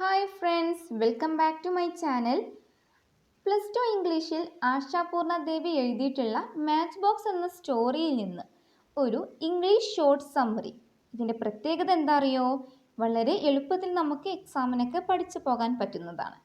Hi friends welcome back to my channel plus two ഇംഗ്ലീഷിൽ ആശാപൂർണ ദേവി എഴുതിയിട്ടുള്ള match box എന്ന സ്റ്റോറിയിൽ നിന്ന് ഒരു ഇംഗ്ലീഷ് ഷോർട്ട് സമ്മറി ഇതിന്റെ പ്രത്യേകത എന്താ അറിയോ? വളരെ എളുപ്പത്തിൽ നമുക്ക് എക്സാമിനൊക്കെ പഠിച്ചു പോകാൻ പറ്റുന്നതാണ്.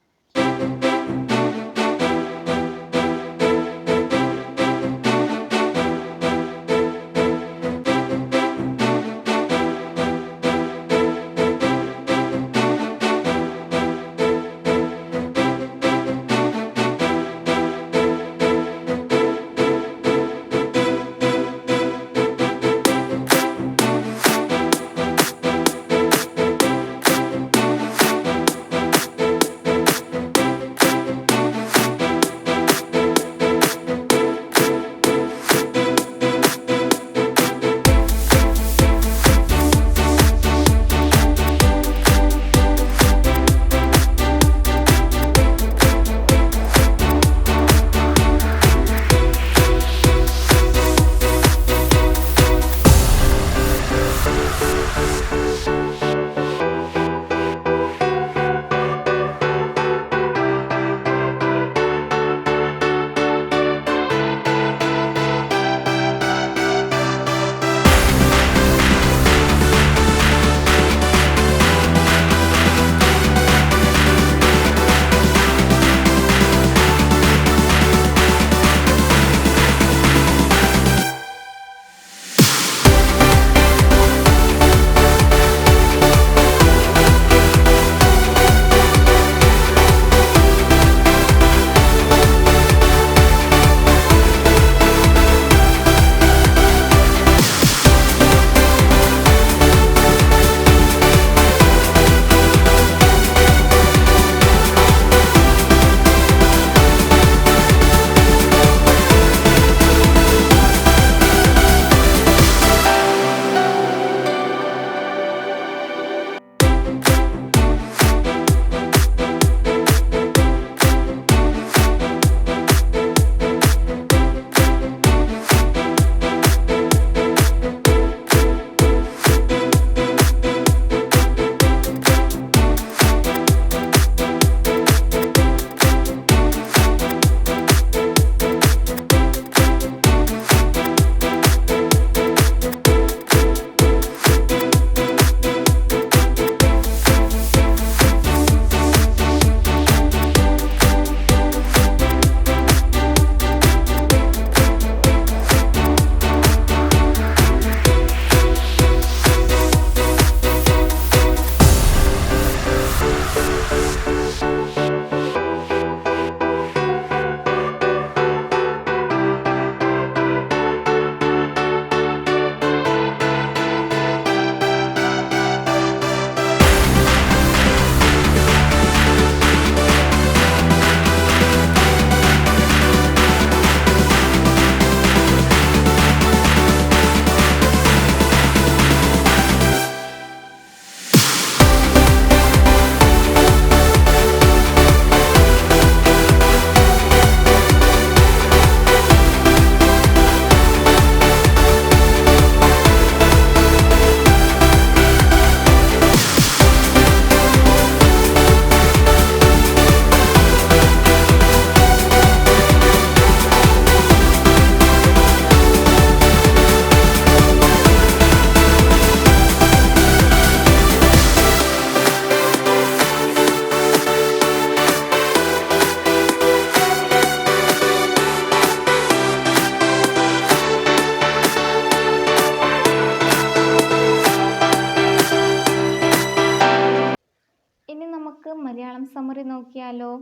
സമ്മറി നോക്കിയാലോ?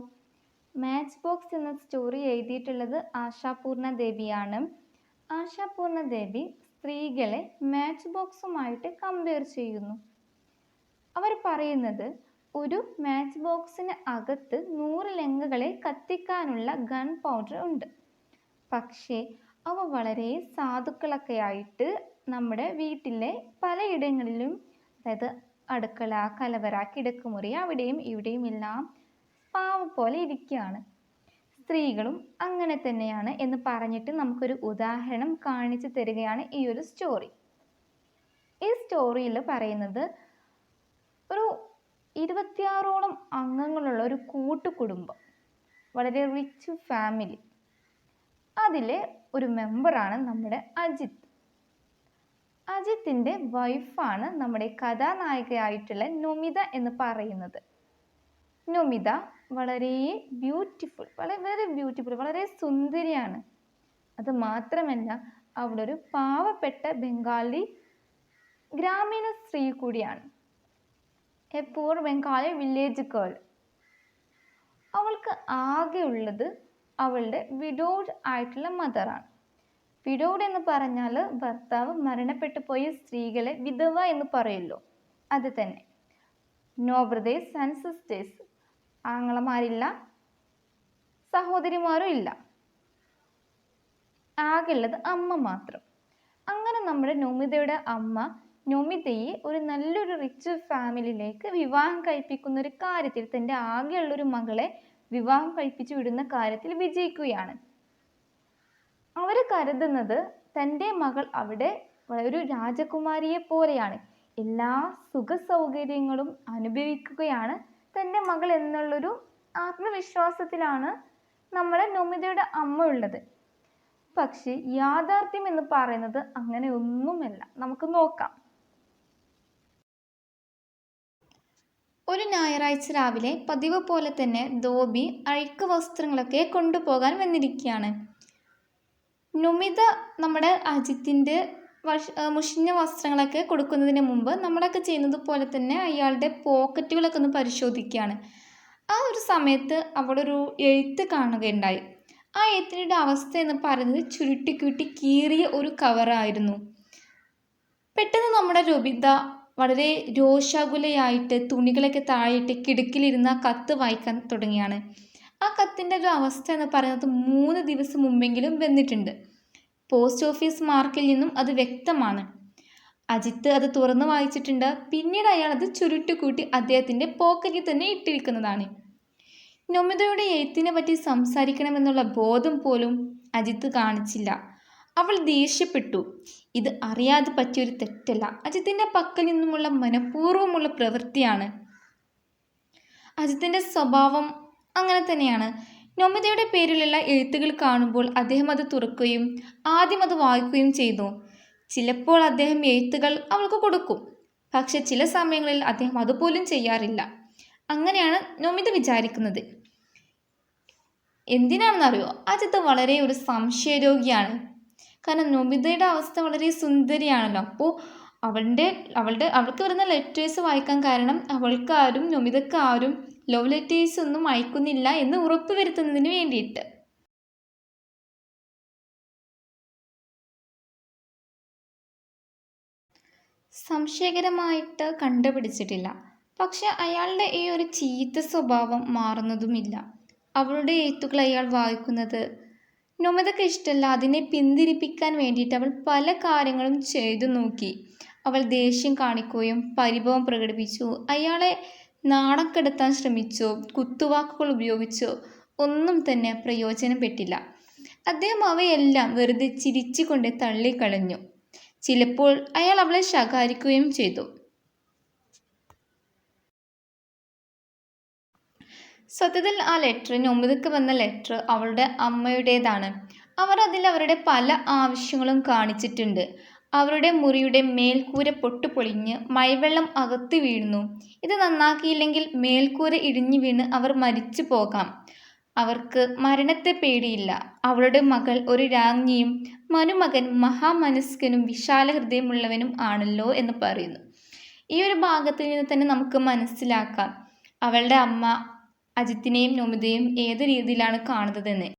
മാച്ച് ബോക്സ് എന്ന സ്റ്റോറി എഴുതിയിട്ടുള്ളത് ആശാപൂർണ ദേവിയാണ് ആശാപൂർണ ദേവി സ്ത്രീകളെ മാച്ച് ബോക്സുമായിട്ട് കമ്പയർ ചെയ്യുന്നു. അവർ പറയുന്നത് ഒരു മാച്ച് ബോക്സിന് അകത്ത് നൂറ് ലങ്ങകളെ കത്തിക്കാനുള്ള ഗൺ പൗഡർ ഉണ്ട്. പക്ഷേ അവ വളരെ സാധുക്കളൊക്കെ ആയിട്ട് നമ്മുടെ വീട്ടിലെ പലയിടങ്ങളിലും അതായത് അടുക്കള കലവറ കിടക്കുമുറി അവിടെയും ഇവിടെയും എല്ലാം പാവ പോലെ ഇരിക്കുകയാണ്. സ്ത്രീകളും അങ്ങനെ തന്നെയാണ് എന്ന് പറഞ്ഞിട്ട് നമുക്കൊരു ഉദാഹരണം കാണിച്ചു തരികയാണ് ഈ ഒരു സ്റ്റോറി ഈ സ്റ്റോറിയിൽ പറയുന്നത് ഒരു ഇരുപത്തിയാറോളം അംഗങ്ങളുള്ള ഒരു കൂട്ടുകുടുംബം വളരെ റിച്ച് ഫാമിലി അതിലെ ഒരു മെമ്പറാണ് നമ്മുടെ അജിത്ത്. അജിത്തിന്റെ വൈഫാണ് നമ്മുടെ കഥാനായികയായിട്ടുള്ള നുമിത എന്ന് പറയുന്നത്. നുമിത വളരെ ബ്യൂട്ടിഫുൾ വളരെ വളരെ ബ്യൂട്ടിഫുൾ വളരെ സുന്ദരിയാണ്. അത് മാത്രമല്ല അവളൊരു പാവപ്പെട്ട ബംഗാളി ഗ്രാമീണ സ്ത്രീ കൂടിയാണ്. A poor Bengali village girl അവൾക്ക് ആകെ ഉള്ളത് അവളുടെ വിഡോഡ് ആയിട്ടുള്ള മദറാണ് വിഡോഡ് എന്ന് പറഞ്ഞാൽ ഭർത്താവ് മരണപ്പെട്ടു പോയ സ്ത്രീകളെ വിധവ എന്ന് പറയുമല്ലോ അത് തന്നെ. നോ ബ്രദേഴ്സ് ആൻഡ് സിസ്റ്റേഴ്സ് ആങ്ങളമാരില്ല സഹോദരിമാരും ഇല്ല. ആകെയുള്ളത് അമ്മ മാത്രം. അങ്ങനെ നമ്മുടെ നൊമിതയുടെ അമ്മ നോമിതയെ ഒരു നല്ലൊരു റിച്ച് ഫാമിലിയിലേക്ക് വിവാഹം കഴിപ്പിക്കുന്ന ഒരു കാര്യത്തിൽ തന്റെ ആകെയുള്ളൊരു മകളെ വിവാഹം കഴിപ്പിച്ചു വിടുന്ന കാര്യത്തിൽ വിജയിക്കുകയാണ്. അവർ കരുതുന്നത് തന്റെ മകൾ അവിടെ ഒരു രാജകുമാരിയെ പോലെയാണ്. എല്ലാ സുഖ സൗകര്യങ്ങളും അനുഭവിക്കുകയാണ് തന്റെ മകൾ എന്നുള്ളൊരു ആത്മവിശ്വാസത്തിലാണ് നമ്മുടെ നൊമിതയുടെ അമ്മ ഉള്ളത്. പക്ഷേ യാഥാർത്ഥ്യം എന്ന് പറയുന്നത് അങ്ങനെ ഒന്നുമല്ല നമുക്ക് നോക്കാം. ഒരു ഞായറാഴ്ച രാവിലെ പതിവ് പോലെ തന്നെ ധോബി അഴുക്ക് വസ്ത്രങ്ങളൊക്കെ കൊണ്ടുപോകാൻ വന്നിരിക്കുകയാണ്. നുമിത നമ്മുടെ അജിത്തിന്റെ വഷ മുഷിഞ്ഞ വസ്ത്രങ്ങളൊക്കെ കൊടുക്കുന്നതിന് മുമ്പ് നമ്മളൊക്കെ ചെയ്യുന്നത് പോലെ തന്നെ അയാളുടെ പോക്കറ്റുകളൊക്കെ ഒന്ന് പരിശോധിക്കുകയാണ്. ആ ഒരു സമയത്ത് അവിടെ ഒരു എഴുത്ത് കാണുകയുണ്ടായി. ആ എഴുത്തിന്റെ അവസ്ഥ എന്ന് പറയുന്നത് ചുരുട്ടിക്കൂട്ടി കീറിയ ഒരു കവറായിരുന്നു. പെട്ടെന്ന് നമ്മുടെ രൂപിത വളരെ രോഷാകുലയായിട്ട് തുണികളൊക്കെ താഴെയിട്ട് കിടുക്കിലിരുന്ന് കത്ത് വായിക്കാൻ തുടങ്ങിയാണ്. ആ കത്തിന്റെ ഒരു അവസ്ഥ എന്ന് പറയുന്നത് മൂന്ന് ദിവസം മുമ്പെങ്കിലും വന്നിട്ടുണ്ട്. പോസ്റ്റ് ഓഫീസ് മാർക്കിൽ നിന്നും അത് വ്യക്തമാണ്. അജിത്ത് അത് തുറന്നു വായിച്ചിട്ടുണ്ട്. പിന്നീട് അയാൾ അത് ചുരുട്ടുകൂട്ടി അദ്ദേഹത്തിന്റെ പോക്കറ്റിൽ തന്നെ ഇട്ടിരിക്കുന്നതാണ്. നൊമിതയുടെ എഴുത്തിനെ പറ്റി സംസാരിക്കണമെന്നുള്ള ബോധം പോലും അജിത്ത് കാണിച്ചില്ല. അവൾ ദേഷ്യപ്പെട്ടു. ഇത് അറിയാതെ പറ്റിയൊരു തെറ്റല്ല. അജിത്തിന്റെ പക്കൽ നിന്നുമുള്ള മനഃപൂർവമുള്ള പ്രവൃത്തിയാണ്. അജിത്തിന്റെ സ്വഭാവം അങ്ങനെ തന്നെയാണ്. നൊമിതയുടെ പേരിലുള്ള എഴുത്തുകൾ കാണുമ്പോൾ അദ്ദേഹം അത് തുറക്കുകയും ആദ്യം അത് വായിക്കുകയും ചെയ്തു. ചിലപ്പോൾ അദ്ദേഹം എഴുത്തുകൾ അവൾക്ക് കൊടുക്കും. പക്ഷെ ചില സമയങ്ങളിൽ അദ്ദേഹം അതുപോലും ചെയ്യാറില്ല. അങ്ങനെയാണ് നൊമിത വിചാരിക്കുന്നത്. എന്തിനാണെന്നറിയോ? അജിത്ത് വളരെ ഒരു സംശയരോഗിയാണ്. കാരണം നൊമിതയുടെ അവസ്ഥ വളരെ സുന്ദരിയാണല്ലോ. അപ്പോൾ അവളുടെ അവളുടെ അവൾക്ക് വരുന്ന ലെറ്റേഴ്സ് വായിക്കാൻ കാരണം അവൾക്കാരും ആരും നൊമിതക്ക് ആരും ലവ് ലെറ്റേഴ്സ് ഒന്നും അയക്കുന്നില്ല എന്ന് ഉറപ്പുവരുത്തുന്നതിന് വേണ്ടിയിട്ട്. സംശയകരമായിട്ട് കണ്ടുപിടിച്ചിട്ടില്ല. പക്ഷെ അയാളുടെ ഈ ഒരു ചീത്ത സ്വഭാവം മാറുന്നതുമില്ല. അവളുടെ എഴുത്തുകൾ അയാൾ വായിക്കുന്നത് നൊമതക്ക് ഇഷ്ടമല്ല. അതിനെ പിന്തിരിപ്പിക്കാൻ വേണ്ടിയിട്ട് അവൾ പല കാര്യങ്ങളും ചെയ്തു നോക്കി. അവൾ ദേഷ്യം കാണിക്കുകയും പരിഭവം പ്രകടിപ്പിച്ചു. അയാളെ നാണം ശ്രമിച്ചോ ശ്രമിച്ചു കുത്തുവാക്കുകൾ ഉപയോഗിച്ചോ ഒന്നും തന്നെ പ്രയോജനപ്പെട്ടില്ല അദ്ദേഹം അവയെല്ലാം വെറുതെ ചിരിച്ചുകൊണ്ട് തള്ളിക്കളഞ്ഞു. ചിലപ്പോൾ അയാൾ അവളെ ശകാരിക്കുകയും ചെയ്തു. സത്യത്തിൽ ആ ലെറ്റർ നൊമ്പതിക്ക് വന്ന ലെറ്റർ അവളുടെ അമ്മയുടേതാണ്. അവർ അതിൽ അവരുടെ പല ആവശ്യങ്ങളും കാണിച്ചിട്ടുണ്ട്. അവരുടെ മുറിയുടെ മേൽക്കൂര പൊട്ടുപൊളിഞ്ഞ് മഴവെള്ളം അകത്ത് വീഴുന്നു. ഇത് നന്നാക്കിയില്ലെങ്കിൽ മേൽക്കൂര ഇടിഞ്ഞു വീണ് അവർ മരിച്ചു പോകാം. അവർക്ക് മരണത്തെ പേടിയില്ല. അവളുടെ മകൾ ഒരു രാജ്ഞിയും മനുമകൻ മഹാമനസ്കനും വിശാല ഹൃദയമുള്ളവനും ആണല്ലോ എന്ന് പറയുന്നു. ഈ ഒരു ഭാഗത്തിൽ നിന്ന് തന്നെ നമുക്ക് മനസ്സിലാക്കാം. അവളുടെ അമ്മ അജിത്തിനെയും നൊമിതയും ഏത് രീതിയിലാണ് കാണുന്നതെന്ന്.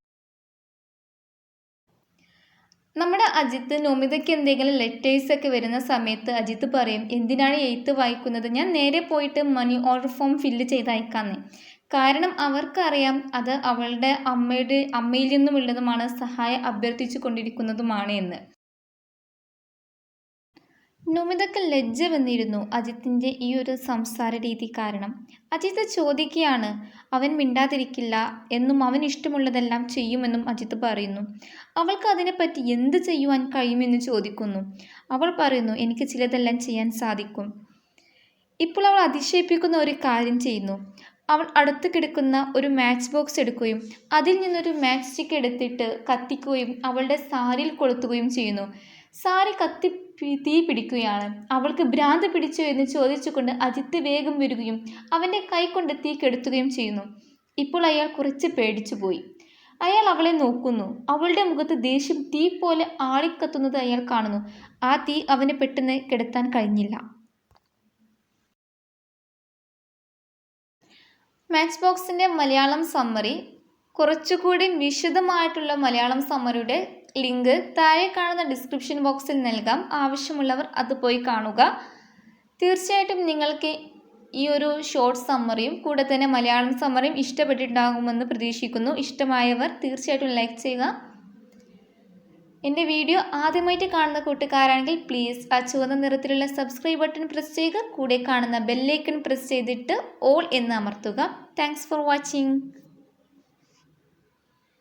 നമ്മുടെ അജിത്ത് നൊമിതയ്ക്ക് എന്തെങ്കിലും ലെറ്റേഴ്സ് ഒക്കെ വരുന്ന സമയത്ത് അജിത്ത് പറയും എന്തിനാണ് എഴുത്ത് വായിക്കുന്നത്? ഞാൻ നേരെ പോയിട്ട് മണി ഓർഡർ ഫോം ഫില്ല് ചെയ്ത് അയക്കാന്ന് കാരണം അവർക്കറിയാം അത് അവളുടെ അമ്മയുടെ അമ്മയിൽ നിന്നുമുള്ളതുമാണ് സഹായം അഭ്യർത്ഥിച്ചു കൊണ്ടിരിക്കുന്നതുമാണ് എന്ന്. നൊമിതക്ക് ലജ്ജ വന്നിരുന്നു അജിത്തിന്റെ ഈ ഒരു സംസാര രീതി കാരണം. അജിത്ത് ചോദിക്കുകയാണ് അവൻ മിണ്ടാതിരിക്കില്ല എന്നും അവൻ ഇഷ്ടമുള്ളതെല്ലാം ചെയ്യുമെന്നും അജിത്ത് പറയുന്നു. അവൾക്ക് അതിനെപ്പറ്റി എന്ത് ചെയ്യുവാൻ കഴിയുമെന്ന് ചോദിക്കുന്നു. അവൾ പറയുന്നു എനിക്ക് ചിലതെല്ലാം ചെയ്യാൻ സാധിക്കും. ഇപ്പോൾ അവൾ അതിശയിപ്പിക്കുന്ന ഒരു കാര്യം ചെയ്യുന്നു. അവൾ അടുത്ത് കിടക്കുന്ന ഒരു മാച്ച് ബോക്സ് എടുക്കുകയും അതിൽ നിന്നൊരു മാച്ച് സ്റ്റിക്ക് എടുത്തിട്ട് കത്തിക്കുകയും അവളുടെ സാരിയിൽ കൊളുത്തുകയും ചെയ്യുന്നു. സാരി കത്തി തീ പിടിക്കുകയാണ്. അവൾക്ക് ഭ്രാന്ത് പിടിച്ചോ എന്ന് ചോദിച്ചുകൊണ്ട് അജിത്ത് വേഗം വരികയും അവന്റെ കൈകൊണ്ട് തീ കെടുത്തുകയും ചെയ്യുന്നു. ഇപ്പോൾ അയാൾ കുറച്ച് പേടിച്ചുപോയി. അയാൾ അവളെ നോക്കുന്നു. അവളുടെ മുഖത്ത് ദേഷ്യം തീ പോലെ ആളിക്കത്തുന്നത് അയാൾ കാണുന്നു. ആ തീ അവനെ പെട്ടെന്ന് കെടുത്താൻ കഴിഞ്ഞില്ല. മാച്ച് ബോക്സിന്റെ മലയാളം സമ്മറി കുറച്ചുകൂടി വിശദമായിട്ടുള്ള മലയാളം സമ്മറിയുടെ ലിങ്ക് താഴെ കാണുന്ന ഡിസ്ക്രിപ്ഷൻ ബോക്സിൽ നൽകാം. ആവശ്യമുള്ളവർ അത് പോയി കാണുക. തീർച്ചയായിട്ടും നിങ്ങൾക്ക് ഈ ഒരു ഷോർട്ട് സമ്മറിയും കൂടെ തന്നെ മലയാളം സമ്മറിയും ഇഷ്ടപ്പെട്ടിട്ടുണ്ടാകുമെന്ന് പ്രതീക്ഷിക്കുന്നു. ഇഷ്ടമായവർ തീർച്ചയായിട്ടും ലൈക്ക് ചെയ്യുക. എന്റെ വീഡിയോ ആദ്യമായിട്ട് കാണുന്ന കൂട്ടുകാരാണെങ്കിൽ പ്ലീസ് ആ ചുവന്ന നിറത്തിലുള്ള സബ്സ്ക്രൈബ് ബട്ടൺ പ്രസ് ചെയ്യുക. കൂടെ കാണുന്ന ബെല്ലൈക്കൺ പ്രസ് ചെയ്തിട്ട് ഓൾ എന്ന് അമർത്തുക. Thanks for watching